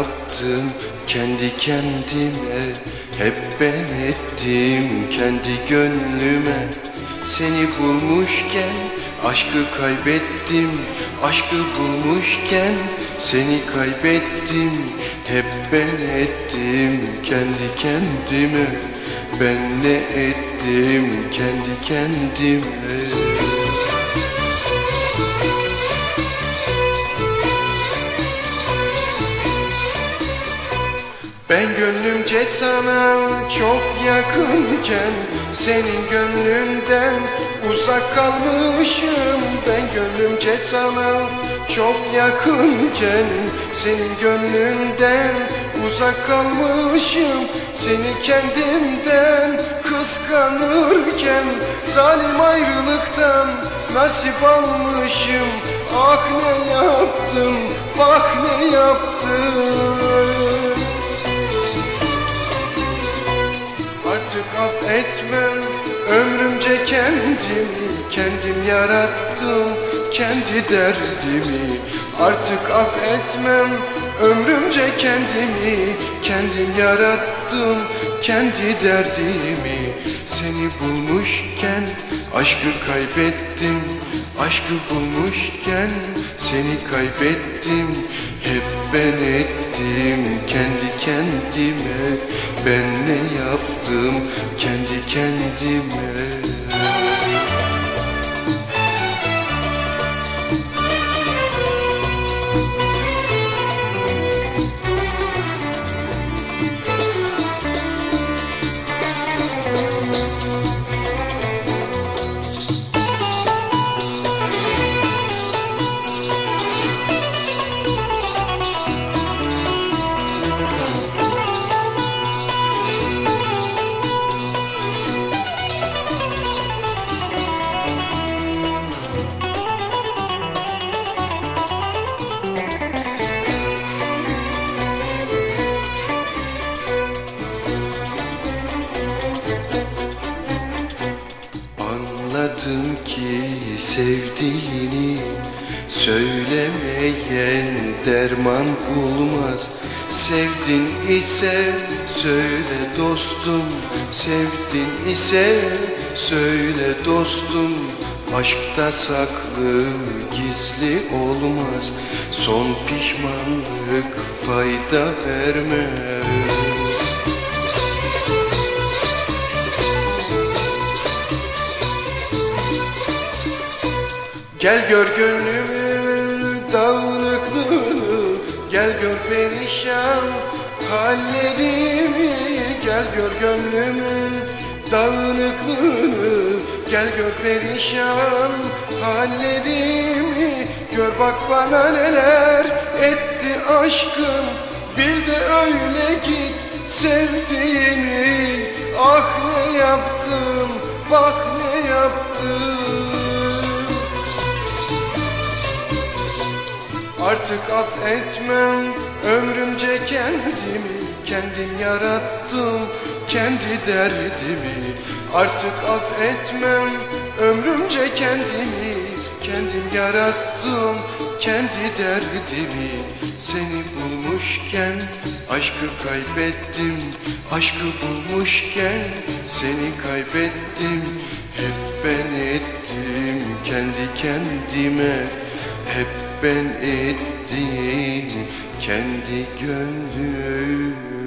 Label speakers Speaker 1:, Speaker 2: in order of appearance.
Speaker 1: yarattım kendi kendime. Hep ben ettim kendi gönlüme. Seni bulmuşken aşkı kaybettim. Aşkı bulmuşken seni kaybettim. Hep ben ettim kendi kendime. Ben ne ettim kendi kendime Ben gönlümce sana çok yakınken Senin gönlünden uzak kalmışım. Ben gönlümce sana çok yakınken Senin gönlünden uzak kalmışım. Seni kendimden kıskanırken Zalim ayrılıktan nasip almışım. Ah ne yaptım, bak ne yaptım affetmem ömrümce kendimi Kendim yarattım kendi derdimi Artık affetmem. Ömrümce kendimi Kendim yarattım. Kendi derdimi Seni bulmuşken aşkı kaybettim. Aşkı bulmuşken seni kaybettim. Hep ben ettim kendi kendime. Ben ne yaptım kendi kendime Anladım ki sevdiğini Söylemeyen derman bulmaz. Sevdin ise söyle dostum Sevdin ise söyle dostum. Aşkta saklı gizli olmaz. Son pişmanlık fayda vermez Gel gör gönlümün dağınıklığını. Gel gör perişan hallerimi. Gel gör gönlümün dağınıklığını. Gel gör perişan hallerimi. Gör bak bana neler etti aşkım. Bil de öyle git sevdiğini Ah ne yaptım bak ne yaptım Artık affetmem ömrümce kendimi Kendim yarattım kendi derdimi. Artık affetmem ömrümce kendimi Kendim yarattım kendi derdimi. Seni bulmuşken aşkı kaybettim Aşkı bulmuşken seni kaybettim. Hep ben ettim kendi kendime Hep ben ettim kendi gönlüme